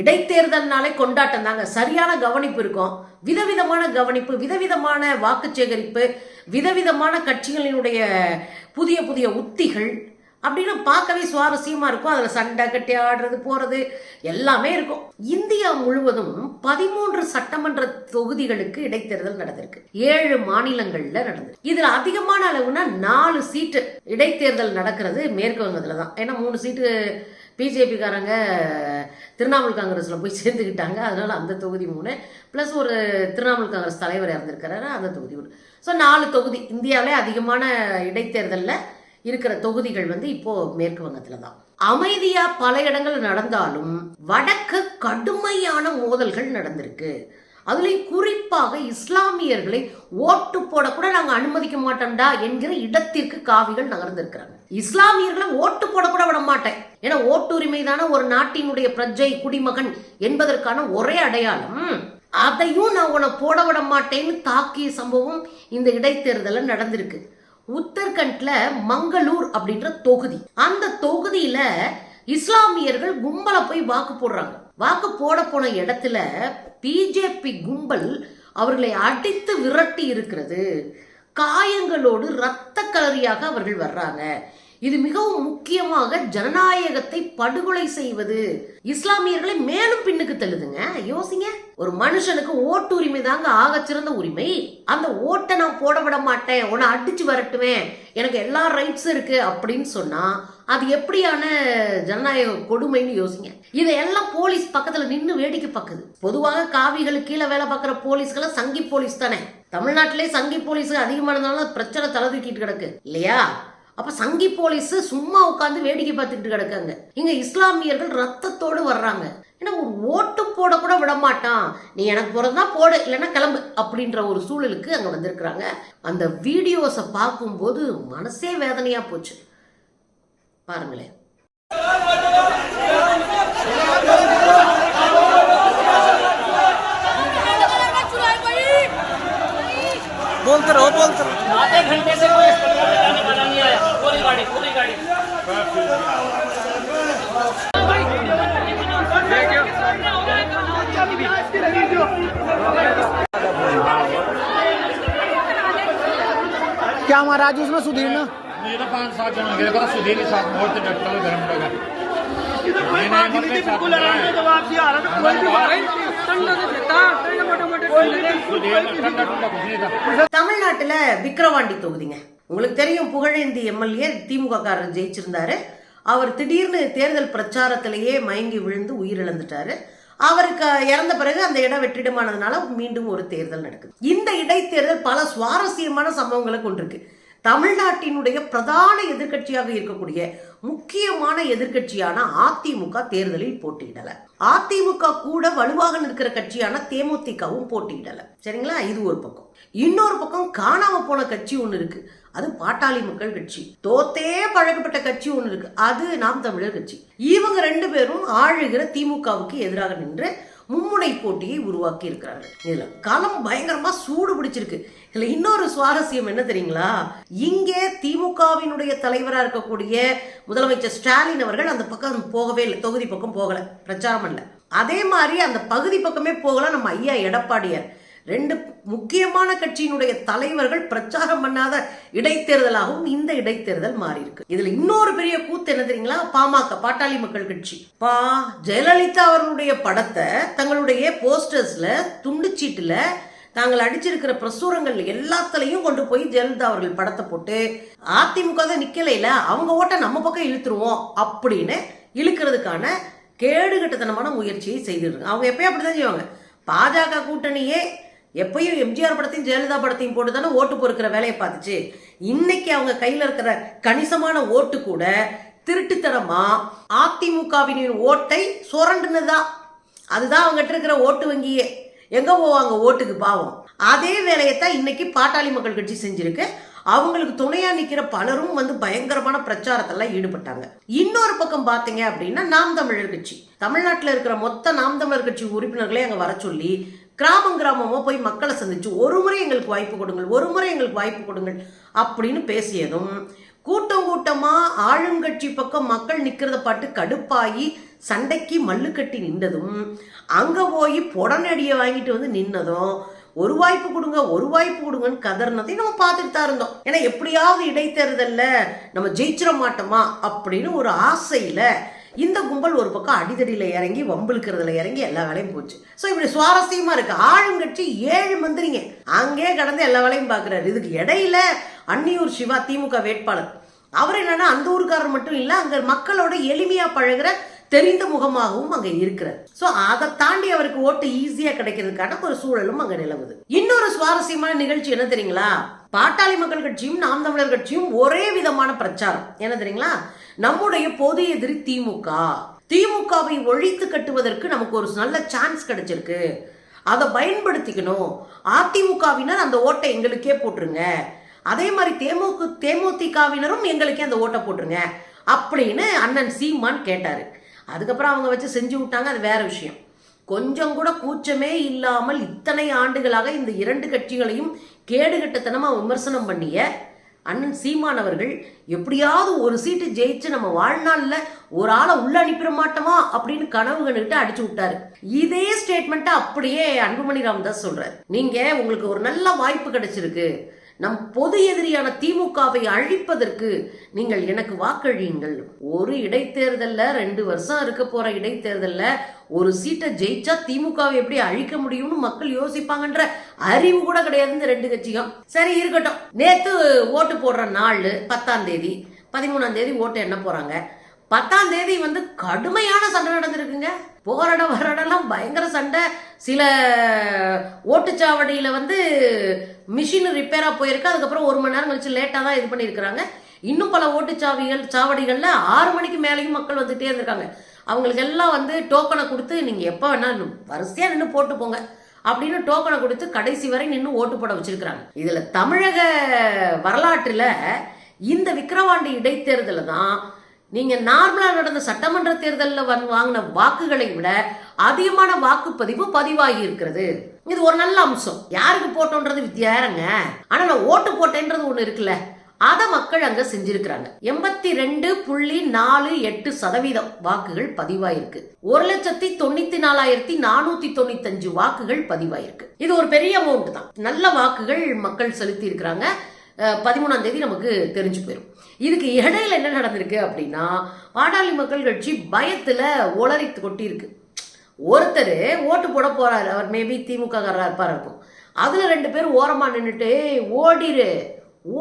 இடைத்தேர்தல்னாலே கொண்டாட்டம் தாங்க சரியான கவனிப்பு இருக்கும். விதவிதமான கவனிப்பு விதவிதமான வாக்கு சேகரிப்பு விதவிதமான கட்சிகளினுடைய புதிய புதிய உத்திகள் அப்படின்னு பார்க்கவே சுவாரஸ்யமா இருக்கும். அதில் சண்டை கட்டி ஆடுறது போறது எல்லாமே இருக்கும். இந்தியா முழுவதும் பதிமூன்று சட்டமன்ற தொகுதிகளுக்கு இடைத்தேர்தல் நடந்திருக்கு. ஏழு மாநிலங்கள்ல நடந்தது இதுல அதிகமான அளவுனா நாலு சீட்டு இடைத்தேர்தல் நடக்கிறது மேற்கு வங்கத்துல தான். ஏன்னா மூணு சீட்டு பிஜேபிக்காரங்க திரிணாமுல் காங்கிரஸில் போய் சேர்ந்துக்கிட்டாங்க அதனால் அந்த தொகுதி மூணு. ப்ளஸ் ஒரு திரிணாமுல் காங்கிரஸ் தலைவர் இறந்துருக்கிறாரு. அந்த தொகுதி ஒன்று ஸோ நாலு தொகுதி. இந்தியாவிலே அதிகமான இடைத்தேர்தலில் இருக்கிற தொகுதிகள் வந்து இப்போது மேற்கு வங்கத்தில் தான். அமைதியாக பல இடங்கள் நடந்தாலும் வடக்கு கடுமையான மோதல்கள் நடந்திருக்கு. அதுலேயும் குறிப்பாக இஸ்லாமியர்களை ஓட்டு போடக்கூட நாங்கள் அனுமதிக்க மாட்டோம்டா என்கிற இடத்திற்கு காவிகள் நகர்ந்திருக்கிறாங்க. இஸ்லாமியர்களை ஓட்டு போட கூட விட மாட்டேன். ஏன்னா ஓட்டுரிமை தானே ஒரு நாட்டினுடைய பிரஜை குடிமகன் என்பதற்கான ஒரே அடையாளம் அதையும் நான் உன்னை போட விட மாட்டேன்னு தாக்கிய சம்பவம் இந்த இடைத்தேர்தலில் நடந்திருக்கு. உத்தரகண்ட்ல மங்களூர் அப்படின்ற தொகுதி. அந்த தொகுதியில இஸ்லாமியர்கள் கும்பல போய் வாக்கு போடுறாங்க. வாக்கு போட போன இடத்துல பிஜேபி கும்பல் அவர்களை அடித்து விரட்டி இருக்கிறது. காயங்களோடு இரத்த கலரியாக அவர்கள் வர்றாங்க. இது மிகவும் முக்கியமாக ஜனநாயகத்தை படுகொலை செய்வது. இஸ்லாமியர்களை மேலும் பின்னுக்கு தள்ளுதுங்க. யோசிங்க. ஒரு மனுஷனுக்கு ஓட்டு உரிமை தாங்க ஆகச்சிறந்த உரிமை. அந்த ஓட்டை நான் போட விட மாட்டேன். உன்னை அடிச்சு வரட்டுவேன். எனக்கு எல்லா ரைட்ஸும் இருக்கு அப்படின்னு சொன்னா அது எப்படியான ஜனநாயக கொடுமைன்னு யோசிங்க. இதையெல்லாம் போலீஸ் பக்கத்துல நின்று வேடிக்கை பார்க்குது பொதுவாக காவிகளுக்கு கீழே வேலை பார்க்குற போலீஸ்களை சங்கி போலீஸ் தானே. தமிழ்நாட்டிலே சங்கி போலீஸ் அதிகமானதுனால பிரச்சனை தலை தூக்கிட்டு கிடக்கு. இல்லையா? அப்ப சங்கி போலீஸ் சும்மா உட்காந்து வேடிக்கை பார்த்துக்கிட்டு கிடக்காங்க. இங்க இஸ்லாமியர்கள் ரத்தத்தோடு வர்றாங்க. ஏன்னா ஒரு ஓட்டு போட கூட விட மாட்டான் நீ எனக்கு பிறந்தா போடு இல்லைன்னா கிளம்பு அப்படின்ற ஒரு சூழலுக்கு அங்க வந்திருக்கிறாங்க. அந்த வீடியோஸை பார்க்கும்போது மனசே வேதனையா போச்சு. பாருங்களேன். महाराज उसमें सुधीर ना ये तो पाँच सात जन गए तो सुधीर के साथ बहुत डॉक्टर में धर्म लगा बिल्कुल आराम से जब आपसी आ रहा था कोई भी बात सुधीर ठंडा ठंडा कुछ नहीं था தமிழ்நாட்டுல விக்கிரவாண்டி தொகுதிங்க உங்களுக்கு தெரியும் புகழேந்தி எம்எல்ஏ திமுக காரர் ஜெயிச்சிருந்தாரு அவர் திடீர்னு தேர்தல் பிரச்சாரத்திலேயே மயங்கி விழுந்து உயிரிழந்துட்டாரு அவருக்கு இறந்த பிறகு அந்த இடம் வெற்றிடமானதுனால மீண்டும் ஒரு தேர்தல் நடக்குது இந்த இடைத்தேர்தல் பல சுவாரஸ்யமான சம்பவங்களை கொண்டிருக்கு தமிழ்நாட்டினுடைய பிரதான எதிர்க்கட்சியாக இருக்கக்கூடிய முக்கியமான எதிர்க்கட்சியான அதிமுக தேர்தலில் போட்டியிடல. அதிமுக கூட வலுவாக நிற்கிற கட்சியான தேமுதிகவும் போட்டியிடல. சரிங்களா? இது ஒரு பக்கம். இன்னொரு பக்கம் காணாம போன கட்சி ஒன்று இருக்கு. அது பாட்டாளி மக்கள் கட்சி. தோத்தே பழகப்பட்ட கட்சி ஒன்று இருக்கு. அது நாம் தமிழர் கட்சி. இவங்க ரெண்டு பேரும் ஆளுகிற திமுகவுக்கு எதிராக நின்று மும்முனை போட்டியை உருவாக்கி இருக்கிறார்கள் இதுல களம் பயங்கரமா சூடு பிடிச்சிருக்கு. இதுல இன்னொரு சுவாரஸ்யம் என்ன தெரியுங்களா? இங்கே திமுகவினுடைய தலைவரா இருக்கக்கூடிய முதலமைச்சர் ஸ்டாலின் அவர்கள் அந்த பக்கம் போகவே இல்லை. தொகுதி பக்கம் போகல. பிரச்சாரம் பண்ணல. அதே மாதிரி அந்த பகுதி பக்கமே போகல. நம்ம ஐயா எடப்பாடியார். ரெண்டு முக்கியமான கட்சியினுடைய தலைவர்கள் பிரச்சாரம் பண்ணாத இடைத்தேர்தலாகவும் இந்த இடைத்தேர்தல் மாறி இருக்கு இதுல இன்னொரு பெரிய கூத்து என்ன தெரியுங்களா? பாமக பாட்டாளி மக்கள் கட்சி. பா. ஜெயலலிதா அவர்களுடைய படத்தை தங்களுடைய போஸ்டர்ஸ்ல துண்டுச்சீட்டுல தாங்கள் அடிச்சிருக்கிற பிரசுரங்கள் எல்லாத்துலயும் கொண்டு போய் ஜெயலலிதா அவர்கள் படத்தை போட்டு அதிமுக தான் நிக்கலைல அவங்க ஓட்ட நம்ம பக்கம் இழுத்துருவோம் அப்படின்னு இழுக்கிறதுக்கான கேடுகட்டத்தனமான முயற்சியை செய்திருக்காங்க. அவங்க எப்பயும் அப்படிதான் செய்வாங்க. பாஜக கூட்டணியே எப்பயும் எம்ஜிஆர் படத்தையும் ஜெயலலிதா படத்தையும் போட்டு தானே ஓட்டு பொறுக்கிற வேலையை பார்த்துச்சு. இன்னைக்கு அவங்க கையில் இருக்கிற கணிசமான ஓட்டு கூட திருட்டுத்தனமா அதிமுகவினின் ஓட்டை சுரண்டுனதுதான் அதுதான் அவங்ககிட்ட இருக்கிற ஓட்டு வங்கியே. எங்க போவாங்க ஓட்டுக்கு பாவம். அதே வேலையைத்தான் இன்னைக்கு பாட்டாளி மக்கள் கட்சி செஞ்சிருக்கு. அவங்களுக்கு துணையா நிற்கிற பலரும் வந்து பயங்கரமான பிரச்சாரத்தெல்லாம் ஈடுபட்டாங்க. இன்னொரு பக்கம் பார்த்தீங்க அப்படின்னா நாம் தமிழர் கட்சி. தமிழ்நாட்டில் இருக்கிற மொத்த நாம் தமிழர் கட்சி உறுப்பினர்களே அங்கே வர சொல்லி கிராமம் கிராமமாக போய் மக்களை சந்திச்சு ஒரு முறை எங்களுக்கு வாய்ப்பு கொடுங்கள் ஒரு முறை எங்களுக்கு வாய்ப்பு கொடுங்கள் அப்படின்னு பேசியதும் கூட்டம் கூட்டமாக ஆளுங்கட்சி பக்கம் மக்கள் நிற்கிறத பாட்டு கடுப்பாகி சண்டைக்கு மல்லு கட்டி நின்றதும் அங்கே போய் புடனடியை வாங்கிட்டு வந்து நின்னதும் ஒரு வாய்ப்பு கொடுங்க ஒரு வாய்ப்பு கொடுங்கன்னு கதறினதையும் நம்ம பார்த்துட்டு தான் இருந்தோம். ஏன்னா எப்படியாவது இடைத்தேர்தலில் நம்ம ஜெயிச்சிட மாட்டோமா அப்படின்னு ஒரு ஆசையில் இந்த கும்பல் ஒரு பக்கம் அடிதடியில் இறங்கி வம்பிழுக்கிறதுல இறங்கி எல்லா வேலையும் போச்சு. ஸோ இப்படி சுவாரஸ்யமா இருக்கு. ஆளுங்கட்சி ஏழு மந்திரிங்க. அங்கே கடந்து எல்லா வேலையும் பார்க்குறாரு. இதுக்கு இடையில அன்னியூர் சிவா திமுக வேட்பாளர். அவர் என்னன்னா அந்த ஊருக்காரர் மட்டும் இல்லை அங்கே மக்களோட எளிமையா பழகுற தெரிந்த முகமாகவும் அங்க இருக்கிறார். ஸோ அதை தாண்டி அவருக்கு ஓட்டு ஈஸியா கிடைக்கிறதுக்கான ஒரு சூழலும் அங்க நிலவுது. இன்னொரு சுவாரஸ்யமான நிகழ்ச்சி என்ன தெரியுங்களா? பாட்டாளி மக்கள் கட்சியும் நாம் தமிழர் கட்சியும் ஒரே விதமான பிரச்சாரம். என்ன தெரியுங்களா? நம்முடைய பொது எதிரி திமுக. திமுகவை ஒழித்து கட்டுவதற்கு நமக்கு ஒரு நல்ல சான்ஸ் கிடைச்சிருக்கு. அதை பயன்படுத்திக்கணும். அதிமுகவினர் அந்த ஓட்டை எங்களுக்கே போட்டுருங்க. அதே மாதிரி தேமுக தேமுதிகவினரும் எங்களுக்கே அந்த ஓட்டை போட்டுருங்க. அப்படின்னு அண்ணன் சீமான் கேட்டாரு. அதுக்கப்புறம் அவங்க வச்சு செஞ்சு விட்டாங்க அது வேற விஷயம். கொஞ்சம் கூட கூச்சமே இல்லாமல் இத்தனை ஆண்டுகளாக இந்த இரண்டு கட்சிகளையும் கேடுகட்டத்தனமாக விமர்சனம் பண்ணிய அண்ணன் சீமான் அவர்கள் எப்படியாவது ஒரு சீட்டு ஜெயிச்சு நம்ம வாழ்நாள்ல ஒரு ஆளை உள்ள அனுப்பிட மாட்டோமா அப்படின்னு கனவு கண்டுகிட்டு அடிச்சு விட்டாரு. இதே ஸ்டேட்மெண்ட்டை அப்படியே அன்புமணி ராமதாஸ் சொல்றாரு. நீங்க உங்களுக்கு ஒரு நல்ல வாய்ப்பு கிடைச்சிருக்கு. நம் பொது எதிரியான திமுகவை அழிப்பதற்கு நீங்கள் எனக்கு வாக்களியுங்கள். ஒரு இடைத்தேர்தலில் ரெண்டு வருஷம் இருக்க போற இடைத்தேர்தலில் ஒரு சீட்டை ஜெயிச்சா திமுகவை எப்படி அழிக்க முடியும்னு மக்கள் யோசிப்பாங்கன்ற அறிவு கூட கிடையாது இந்த ரெண்டு கட்சியும். சரி இருக்கட்டும். நேத்து ஓட்டு போடுற நாள் பத்தாம் தேதி பதிமூணாம் தேதி ஓட்டு என்ன போறாங்க? பத்தாம் தேதி வந்து கடுமையான சண்டை நடந்திருக்குங்க. போகிற இடம் வர இடம்லாம் பயங்கர சண்டை. சில ஓட்டுச்சாவடியில் வந்து மிஷின் ரிப்பேராக போயிருக்கு. அதுக்கப்புறம் ஒரு மணி நேரம் கழிச்சு லேட்டாக தான் இது பண்ணியிருக்கிறாங்க. இன்னும் பல ஓட்டுச்சாவிகள் சாவடிகளில் ஆறு மணிக்கு மேலேயும் மக்கள் வந்துகிட்டே இருந்திருக்காங்க. அவங்களுக்கு எல்லாம் வந்து டோக்கனை கொடுத்து நீங்கள் எப்போ வேணாலும் வரிசையாக நின்று போட்டு போங்க. அப்படின்னு டோக்கனை கொடுத்து கடைசி வரை நின்று ஓட்டு போட வச்சிருக்கிறாங்க. இதில் தமிழக வரலாற்றில் இந்த விக்கிரவாண்டி இடைத்தேர்தலில் தான் நீங்கள் நார்மலாக நடந்த சட்டமன்ற தேர்தலில் வந் வாங்கின வாக்குகளை விட அதிகமான வாக்குப்பதிவு பதிவாகி இருக்கிறது. இது ஒரு நல்ல அம்சம். யாருக்கு போட்டோன்றது வித்தியாரங்க ஆனால் நான் ஓட்டு போட்டேன்றது ஒன்று இருக்குல்ல. அதை மக்கள் அங்க செஞ்சிருக்கிறாங்க. எண்பத்தி ரெண்டு புள்ளி நாலு எட்டு சதவீதம் வாக்குகள் பதிவாயிருக்கு. ஒரு லட்சத்தி தொண்ணூத்தி நாலாயிரத்தி நானூத்தி தொண்ணூத்தஞ்சு வாக்குகள் பதிவாயிருக்கு. இது ஒரு பெரிய அமௌண்ட் தான். நல்ல வாக்குகள் மக்கள் செலுத்தி இருக்கிறாங்க பதிமூணாம் தேதி நமக்கு தெரிஞ்சு போயிடும் இதுக்கு இடையில என்ன நடந்திருக்கு அப்படின்னா பாட்டாளி மக்கள் கட்சி பயத்தில் உளறி கொட்டியிருக்கு. ஒருத்தர் ஓட்டு போட போகிறார் அவர் மேபி திமுக காரரா இருப்பார் இருக்கும். அதில் ரெண்டு பேர் ஓரமாக நின்றுட்டு ஓடிரு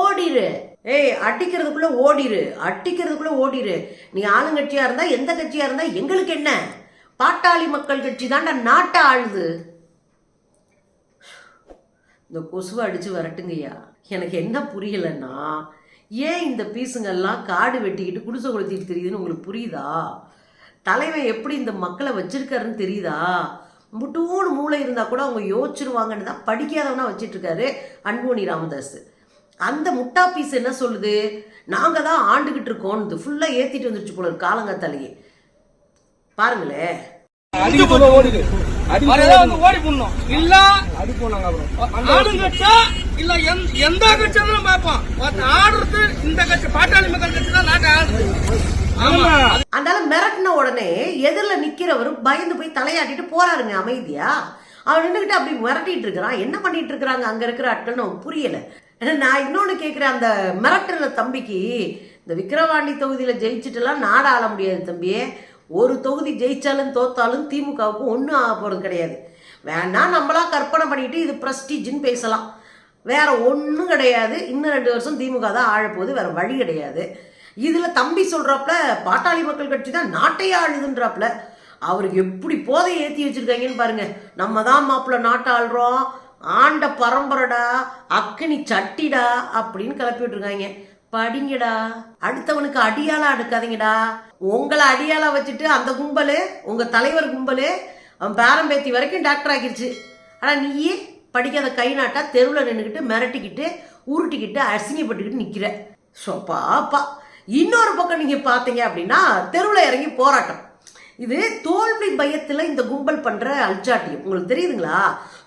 ஓடிரு. ஏய் அடிக்கிறதுக்குள்ளே ஓடிரு அடிக்கிறதுக்குள்ளே ஓடிரு. நீ ஆளுங்கட்சியாக இருந்தால் எந்த கட்சியாக இருந்தால் எங்களுக்கு என்ன? பாட்டாளி மக்கள் கட்சி தான்டா நாட்டை ஆளுது. இந்த கொசுவை அடித்து வரட்டுங்கய்யா. எனக்கு என்ன புரியலன்னா ஏன் இந்த பீஸுங்கெல்லாம் காடு வெட்டிக்கிட்டு குடிசை கொளுத்திட்டு தெரியுதுன்னு உங்களுக்கு புரியுதா? தலைவன் எப்படி இந்த மக்களை வச்சிருக்காருன்னு தெரியுதா? முட்டூடு மூளை இருந்தால் கூட அவங்க யோசிச்சிருவாங்கன்னு தான் படிக்காதவனா வச்சிட்ருக்காரு அன்புமணி ராமதாஸ். அந்த முட்டா பீஸ் என்ன சொல்லுது? நாங்கள் தான் ஆண்டுகிட்டு இருக்கோம் ஃபுல்லாக ஏற்றிட்டு வந்துருச்சு போல இருக்கு காலங்காத்தாலேயே பாருங்களேன். வந்து ஓடி போடணும் இல்ல ஆளுங்கட்சா இல்ல எந்த- எந்த கட்சி இருந்தாலும் பார்ப்போம். ஒருத்தன் ஆடுறது இந்த கட்சி பாட்டாளி மக்கள் கட்சி தான் அதனால மிரட்டின உடனே எதிரில் நிக்கிறவர் பயந்து போய் தலையாட்டிட்டு போறாருங்க அமைதியா? அவன் நின்றுக்கிட்டு அப்படி மிரட்டிட்டு இருக்கிறான். என்ன பண்ணிட்டு இருக்கிறாங்க? அங்க இருக்கிற ஆட்கள்னு புரியல. ஏன்னா நான் இன்னொன்னு கேட்கிறேன். அந்த மிரட்டுற தம்பிக்கு இந்த விக்கிரவாண்டி தொகுதியில ஜெயிச்சுட்டுலாம் நாடு ஆள முடியாது தம்பியே. ஒரு தொகுதி ஜெயித்தாலும் தோத்தாலும் திமுகவுக்கும் ஒன்றும் ஆக போகிறது கிடையாது. வேணா நம்மளா கற்பனை பண்ணிட்டு இது ப்ரஸ்டீஜின்னு பேசலாம். வேற ஒன்றும் கிடையாது. இன்னும் ரெண்டு வருஷம் திமுக தான் ஆழப்போகுது. வேற வழி கிடையாது. இதில் தம்பி சொல்கிறாப்புல பாட்டாளி மக்கள் கட்சி தான் நாட்டையே ஆளுதுன்றாப்ல அவருக்கு எப்படி போதை ஏற்றி வச்சிருக்காங்கன்னு பாருங்க. நம்ம தான் மாப்பிள்ள நாட்டை ஆள்றோம். ஆண்ட பரம்பரைடா அக்கினி சட்டிடா அப்படின்னு கிளப்பி விட்டுருக்காங்க. படிங்கடா. அடுத்தவனுக்கு அடியாளா அடுக்காதீங்கடா உங்களை அடியாளா வச்சுட்டு அந்த கும்பலு உங்க தலைவர் கும்பலு அவன் பேரம்பேத்தி வரைக்கும் டாக்டர் ஆகிருச்சு. ஆனா நீயே படிக்காத கை நாட்டா தெருவில் நின்றுக்கிட்டு மிரட்டிக்கிட்டு உருட்டிக்கிட்டு அசிங்கப்பட்டுக்கிட்டு நிக்கிற. சொப்பாப்பா இன்னொரு பக்கம் நீங்க பாத்தீங்க அப்படின்னா தெருவில் இறங்கி போராட்டம். இது தோல்வி பயத்தில் இந்த கும்பல் பண்ணுற அல்ஜாட்டியம். உங்களுக்கு தெரியுதுங்களா?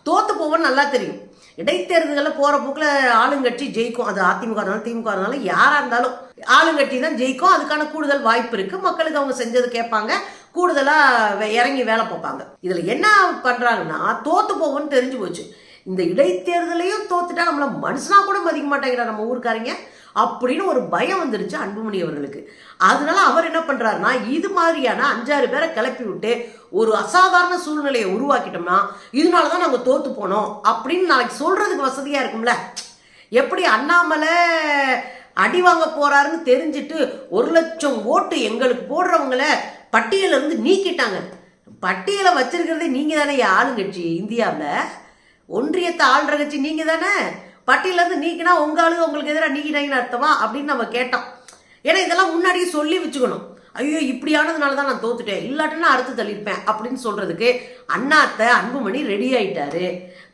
தோத்து போவோன்னு நல்லா தெரியும். இடைத்தேர்தல போற போக்குல ஆளுங்கட்சி ஜெயிக்கும். அது அதிமுக இருந்தாலும் திமுக இருந்தாலும் யாரா இருந்தாலும் ஆளுங்கட்சி தான் ஜெயிக்கும். அதுக்கான கூடுதல் வாய்ப்பு இருக்கு. மக்களுக்கு அவங்க செஞ்சது கேட்பாங்க. கூடுதலாக இறங்கி வேலை பார்ப்பாங்க. இதில் என்ன பண்ணுறாங்கன்னா தோத்து போகும்னு தெரிஞ்சு போச்சு. இந்த இடைத்தேர்தலையும் தோத்துட்டா நம்மள மனுஷனா கூட மதிக்க மாட்டாங்கடா நம்ம ஊருக்காரங்க அப்படின்னு ஒரு பயம் வந்துருச்சு அன்புமணி அவர்களுக்கு. அதனால அவர் என்ன பண்றாருன்னா இது மாதிரியான அஞ்சாறு பேரை கிளப்பி விட்டு ஒரு அசாதாரண சூழ்நிலையை உருவாக்கிட்டோம்னா இதனால தான் நாங்கள் தோத்து போனோம் அப்படின்னு நாளைக்கு சொல்றதுக்கு வசதியா இருக்கும்ல. எப்படி அண்ணாமலை அடி வாங்க போறாருன்னு தெரிஞ்சுட்டு ஒரு லட்சம் ஓட்டு எங்களுக்கு போடுறவங்கள பட்டியல இருந்து நீக்கிட்டாங்க. பட்டியலை வச்சிருக்கிறதே நீங்க தானே ஆளுங்கட்சி இந்தியாவில். ஒன்றியத்தை ஆள்ற கட்சி நீங்க தானே? பட்டியலேருந்து நீக்கினா உங்க ஆளுங்க உங்களுக்கு எதிராக நீக்கினாங்கன்னு அர்த்தமா? அப்படின்னு நம்ம கேட்டோம். ஏன்னா இதெல்லாம் முன்னாடியே சொல்லி வச்சுக்கணும். ஐயோ இப்படியானதுனால தான் நான் தோத்துட்டேன். இல்லாட்டினா அடுத்து தள்ளியிருப்பேன் அப்படின்னு சொல்கிறதுக்கு அண்ணாத்த அன்புமணி ரெடி ஆயிட்டாரு.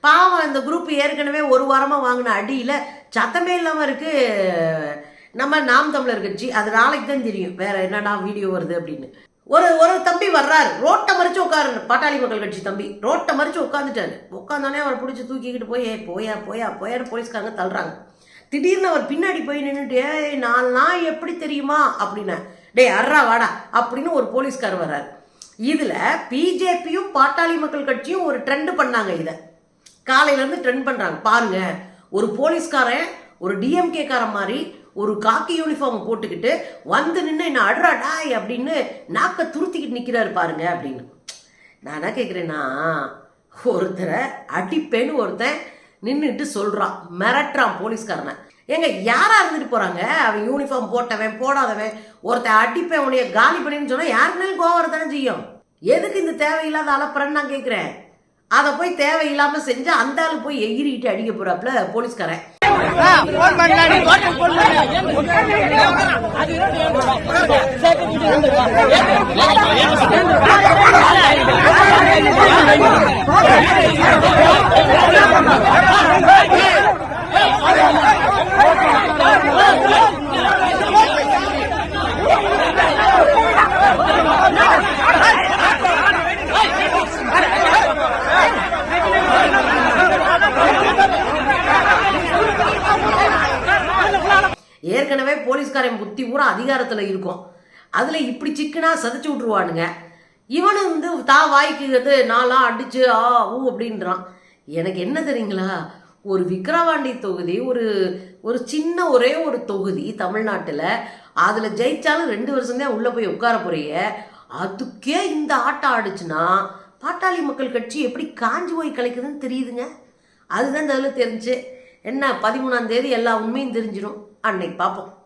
பாவம் அந்த குரூப் ஏற்கனவே ஒரு வாரமாக வாங்கின அடியில சத்தமே இல்லாமல் இருக்குது நம்ம நாம் தமிழர் கட்சி. அது நாளைக்கு தான் தெரியும். வேற என்னடா வீடியோ வருது அப்படின்னு. ஒரு ஒரு தம்பி வர்றாரு. ரோட்டை மறிச்சு உட்காரு. பாட்டாளி மக்கள் கட்சி தம்பி. ரோட்டை மறிச்சு உட்காந்துட்டாரு உட்காந்தானே அவரை பிடிச்சி தூக்கிக்கிட்டு போய் ஏ போயா போயா போயான்னு போலீஸ்காரங்க தள்ளுறாங்க. திடீர்னு அவர் பின்னாடி போய் நின்றுட்டு ஏய் நான் நான் எப்படி தெரியுமா? அப்படின்னா டேய் அர்ரா வாடா அப்படின்னு ஒரு போலீஸ்கார் வர்றாரு. இதில் பிஜேபியும் பாட்டாளி மக்கள் கட்சியும் ஒரு ட்ரெண்ட் பண்ணாங்க இதை. காலையிலேருந்து ட்ரெண்ட் பண்ணுறாங்க பாருங்கள் ஒரு போலீஸ்காரன் ஒரு டிஎம்கேக்கார மாதிரி ஒரு காக்கி யூனிஃபார்ம் போட்டுக்கிட்டு வந்து நின்று என்ன அட்ரா டாய் அப்படின்னு நாக்க துருத்திக்கிட்டு நிற்கிறாரு பாருங்க அப்படின்னு. நான் என்ன கேட்குறேன்னா ஒருத்தரை அடிப்பேன்னு ஒருத்தன் நின்றுட்டு சொல்கிறான் மிரட்டுறான் போலீஸ்காரனை. ஏங்க யாரா இருந்துட்டு போறாங்க? அவன் யூனிஃபார்ம் போட்டவன் போடாதவன். ஒருத்தன் அடிப்பேன் உனைய காலி பண்ணின்னு சொன்னா யாருக்குனாலும் கோவம் தானே செய்யும்? எதுக்கு இந்த தேவையில்லாத அலப்புறன்னு நான் கேட்குறேன் அதை போய் தேவையில்லாம செஞ்சு அந்த ஆளு போய் எகிரிட்டு அடிக்க போறாப்புல போலீஸ்காரன் ஏற்கனவே பூரா இருக்கும். அதுல இப்படி சிக்கனாக சதைச்சு விட்ருவானுங்க இவனு வந்து தா வாய்க்கு வந்து நான்லாம் அடிச்சு ஆ ஊ அப்படின்றான். எனக்கு என்ன தெரியுங்களா? ஒரு விக்கிரவாண்டி தொகுதி ஒரு ஒரு சின்ன ஒரே ஒரு தொகுதி தமிழ்நாட்டில். அதில் ஜெயிச்சாலும் ரெண்டு வருஷம் தான் உள்ளே போய் உட்கார போறிய அதுக்கே இந்த ஆட்டம் ஆடுச்சுன்னா பாட்டாளி மக்கள் கட்சி எப்படி காஞ்சி போய் கலைக்குதுன்னு தெரியுதுங்க. அதுதான் இந்த தெரிஞ்சு. என்ன பதிமூணாம் தேதி எல்லா உண்மையும் தெரிஞ்சிடும் அன்னைக்கு பார்ப்போம்